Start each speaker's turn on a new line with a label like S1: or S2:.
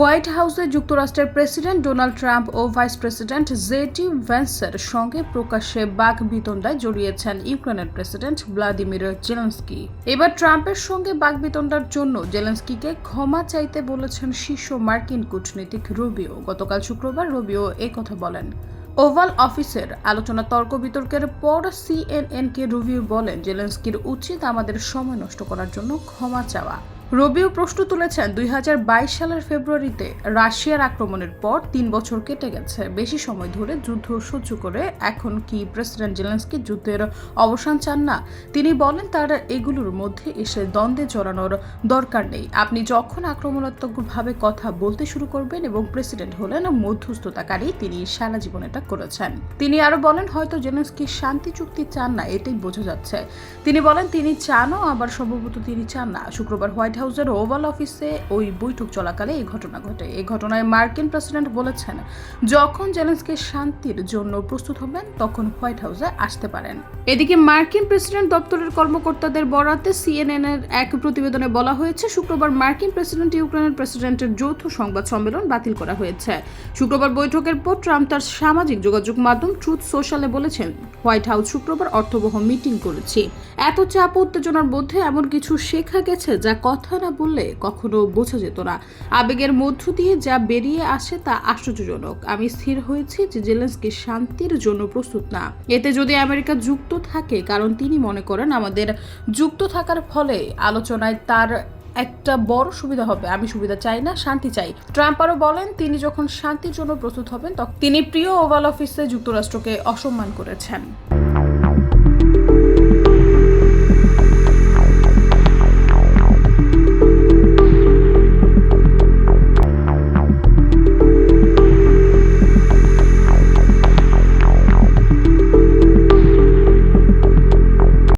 S1: White হাউসে যুক্তরাষ্ট্রের president Donald Trump ও ভাইস প্রেসিডেন্ট জেটি ভ্যান্সের সঙ্গে প্রকাশ্যে বাঘ বিতণ্ডায় জড়িয়েছেন ইউক্রেনের প্রেসিডেন্ট ভ্লাদিমির জেলেন্সকি। এবার ট্রাম্পের সঙ্গে বাঘ বিতণ্ডার জন্য জেলেন্সকিকে ক্ষমা চাইতে বলেছেন শীর্ষ মার্কিন কূটনীতিক রুবিও। গতকাল শুক্রবার রুবিও কথা বলেন। ওভাল অফিসের আলোচনা তর্ক বিতর্কের পর সিএনএনকে রুবিও বলেন, জেলেন্সকির উচিত আমাদের সময় নষ্ট করার জন্য ক্ষমা চাওয়া। রবিও প্রশ্ন তুলেছেন, দুই হাজার বাইশ সালের ফেব্রুয়ারিতে রাশিয়ার আক্রমণের পর তিন বছর কেটে গেছে। বেশি সময় ধরে যুদ্ধ সহ্য করে এখন কি প্রেসিডেন্ট জেলেন্সকি যুদ্ধের অবসান চান না? তিনি বলেন, তার এগুলোর মধ্যে এসে দ্বন্দ্বে জড়ানোর দরকার নেই। আপনি যখন আক্রমণাত্মকভাবে কথা বলতে শুরু করবেন এবং প্রেসিডেন্ট হলেন, মধ্যস্থতাকারী তিনি সারা জীবন এটা করেছেন। তিনি আরও বলেন, হয়তো জেলেন্সকি শান্তি চুক্তি চান না, এটাই বোঝা যাচ্ছে। তিনি বলেন, তিনি চানও, আবার সম্ভবত তিনি চান না। শুক্রবার হোয়াইট হাউসের ওভাল অফিসে ওই বৈঠক চলাকালে এই ঘটনা ঘটে। এই ঘটনায় মার্কিন প্রেসিডেন্ট বলেছেন, যখন জেলেন্সকি শান্তির জন্য প্রস্তুত হবেন, তখন হোয়াইট হাউসে আসতে পারেন। এদিকে মার্কিন প্রেসিডেন্ট দপ্তরের কর্মকর্তাদের বরাতে সিএনএন এর এক প্রতিবেদনে বলা হয়েছে, শুক্রবার মার্কিন প্রেসিডেন্ট, ইউক্রেনের প্রেসিডেন্টের যৌথ সংবাদ সম্মেলন বাতিল করা হয়েছে। শুক্রবার বৈঠকের পর ট্রাম্প তার সামাজিক যোগাযোগ মাধ্যম ট্রুথ সোশ্যালে বলেছেন, হোয়াইট হাউস শুক্রবার অর্থবহ মিটিং করেছি। এত চাপ উত্তেজনার মধ্যে এমন কিছু শেখা গেছে যা কথা না বললে কখনো বোঝা যেত না। আবেগের মধ্য দিয়ে যা বেরিয়ে আসে তা আশ্চর্যজনক। আমি স্থির হয়েছি যে জেলেন্সকি শান্তির জন্য প্রস্তুত না। এতে যদি আমেরিকা যুক্ত থাকে, কারণ তিনি মনে করেন আমাদের যুক্ত থাকার ফলে আলোচনায় তার একটা বড় সুবিধা হবে। আমি সুবিধা চাই না, শান্তি চাই। ট্রাম্প আরও বলেন, তিনি যখন শান্তির জন্য প্রস্তুত হবেন তখন তিনি প্রিয় ওভাল অফিসে যুক্তরাষ্ট্রকে অসম্মান করেছেন।